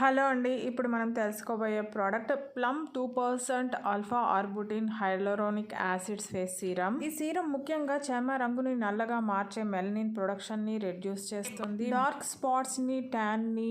Hello అండి ఇప్పుడు మనం తెలుసుకోబోయే product plum two percent alpha arbutin hyaluronic acids face serum ఈ సీరం ముఖ్యంగా చర్మ రంగుని నల్లగా మార్చే మెలనిన్ ప్రొడక్షన్ని రెడ్యూస్ చేస్తుంది. డార్క్ స్పాట్స్ని ట్యాన్ని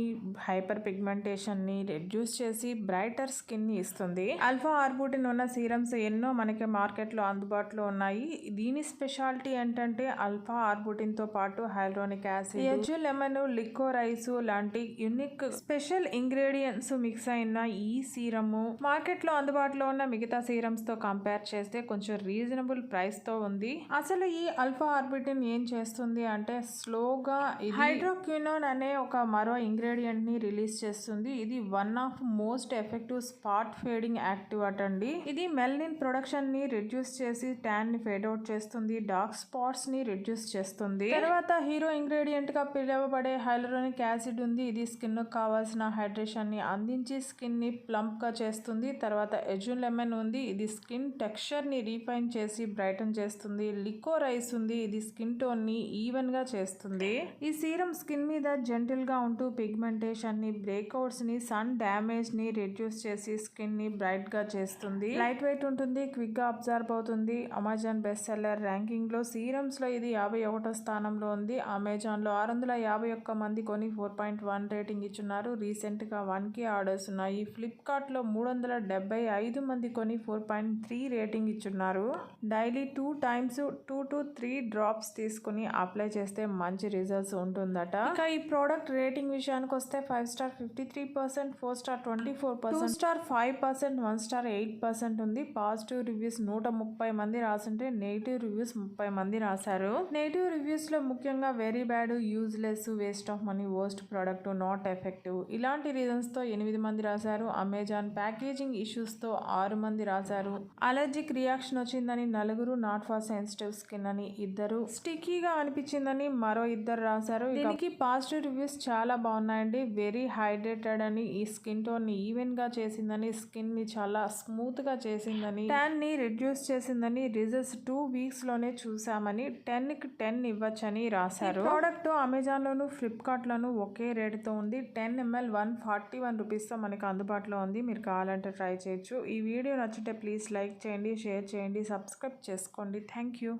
హైపర్ పిగ్మెంటేషన్ని రెడ్యూస్ చేసి బ్రైటర్ స్కిన్ని ఇస్తుంది. ఆల్ఫా ఆర్బుటిన్ ఉన్న సీరమ్స్ ఎన్నో మనకి మార్కెట్లో అందుబాటులో ఉన్నాయి. దీని స్పెషాలిటీ ఏంటంటే ఆల్ఫా ఆర్బుటిన్తో పాటు హైలోనిక్ యాసిడ్ ఎజ్ లెమన్ లిక్కో రైస్ లాంటి యూనిక్ స్పెషల్ ఇంగ్రీడియంట్స్ మిక్స్ అయిన ఈ సీరము మార్కెట్లో అందుబాటులో ఉన్న మిగతా సీరమ్స్తో కంపేర్ చేస్తే కొంచెం రీజనబుల్ ప్రైస్తో ఉంది. అసలు ఈ అల్ఫా ఆర్బిటిన్ ఏం చేస్తుంది అంటే స్లోగా హైడ్రోక్యూనోన్ అనే ఒక మరో ఇంగ్రీడియంట్ని రిలీజ్ చేస్తుంది. ఇది one of most effective spot fading active అండి ఇది మెల్నిన్ ప్రొడక్షన్ని రిడ్యూస్ చేసి ట్యాన్ని ఫేడ్ అవుట్ చేస్తుంది డార్క్ స్పాట్స్ని రిడ్యూస్ చేస్తుంది. తర్వాత హీరో ఇంగ్రీడియంట్గా పిలువబడే హైలరోనిక్ యాసిడ్ ఉంది. ఇది స్కిన్ కావాల్సిన హైడ్రో హైడ్రేషన్ని అందించి స్కిన్ని చేస్తుంది. తర్వాత ఎజున్ లెమన్ ఉంది. ఇది స్కిన్ టెక్స్చర్ని రీఫైన్ చేసి బ్రైటన్ చేస్తుంది. లికో రైస్ ఉంది. ఇది స్కిన్ టోన్ని ఈవెన్గా ఈవెన్గా చేస్తుంది. ఈ సీరం స్కిన్ మీద జెంటిల్గా ఉంటూ పిగ్మెంటేషన్ని సన్ డ్యామేజ్ని రిడ్యూస్ చేసి స్కిన్ని బ్రైట్గా చేస్తుంది. లైట్ వెయిట్ ఉంటుంది. క్విక్గా అబ్జర్వ్ అవుతుంది. అమెజాన్ బెస్ట్ సెల్లర్ ర్యాంకింగ్లో సీరమ్స్లో ఇది యాభై ఒకటో స్థానంలో ఉంది. అమెజాన్లో ఆరు వందల యాభై ఒక్క మంది కొని ఫోర్ పాయింట్ వన్ రేటింగ్ ఇచ్చున్నారు. రీసెంట్ గా వన్ కే ఆర్డర్స్ ఉన్నాయి. ఫ్లిప్కార్ట్లో మూడు వందల డెబ్బై ఐదు మంది కొని ఫోర్ పాయింట్ త్రీ రేటింగ్ ఇచ్చున్నారు. Daily two times two to three drops తీసుకుని అప్లై చేస్తే మంచి రిజల్ట్స్ ఉంటుందట. ఇక ఈ ప్రోడక్ట్ రేటింగ్ విషయానికి వస్తే five star fifty three percent four star twenty four percent star five percent one star eight percent ఉంది. పాజిటివ్ రివ్యూస్ నూట ముప్పై మంది రాసుంటే నెగిటివ్ రివ్యూస్ ముప్పై మంది రాశారు. నెగిటివ్ రివ్యూస్లో ముఖ్యంగా very bad useless waste of money worst product not effective ఇలాంటి రీజన్స్తో ఎనిమిది మంది రాశారు. అమెజాన్ ప్యాకేజింగ్ ఇష్యూస్తో ఆరు మంది రాశారు. అలర్జిక్ రియాక్షన్ వచ్చిందని నలుగురు నాట్ ఫర్ సెన్సిటివ్ స్కిన్ అని ఇద్దరు స్టిక్కీగా అనిపించిందని మరో ఇద్దరు రాశారు. దీనికి పాజిటివ్ రివ్యూస్ చాలా బాగున్నాయండి. వెరీ హైడ్రేటెడ్ అని ఈ స్కిన్ టోన్ని ఈవెన్గా చేసిందని స్కిన్ని చాలా స్మూత్గా చేసిందని ట్యాన్ని రిడ్యూస్ చేసిందని రిజల్ట్స్ టూ వీక్స్లోనే చూసామని టెన్కి టెన్ ఇవ్వచ్చని రాశారు. ప్రోడక్ట్ అమెజాన్ లోను ఫ్లిప్కార్ట్ లోను ఒకే రేట్తో ఉంది. Ten M L one one forty one rupees మనకు మనకి అందుబాటులో ఉంది. మీరు కావాలంటే ట్రై చేయొచ్చు. ఈ వీడియో నచ్చితే ప్లీజ్ లైక్ చేయండి షేర్ చేయండి సబ్స్క్రైబ్ చేసుకోండి. Thank you.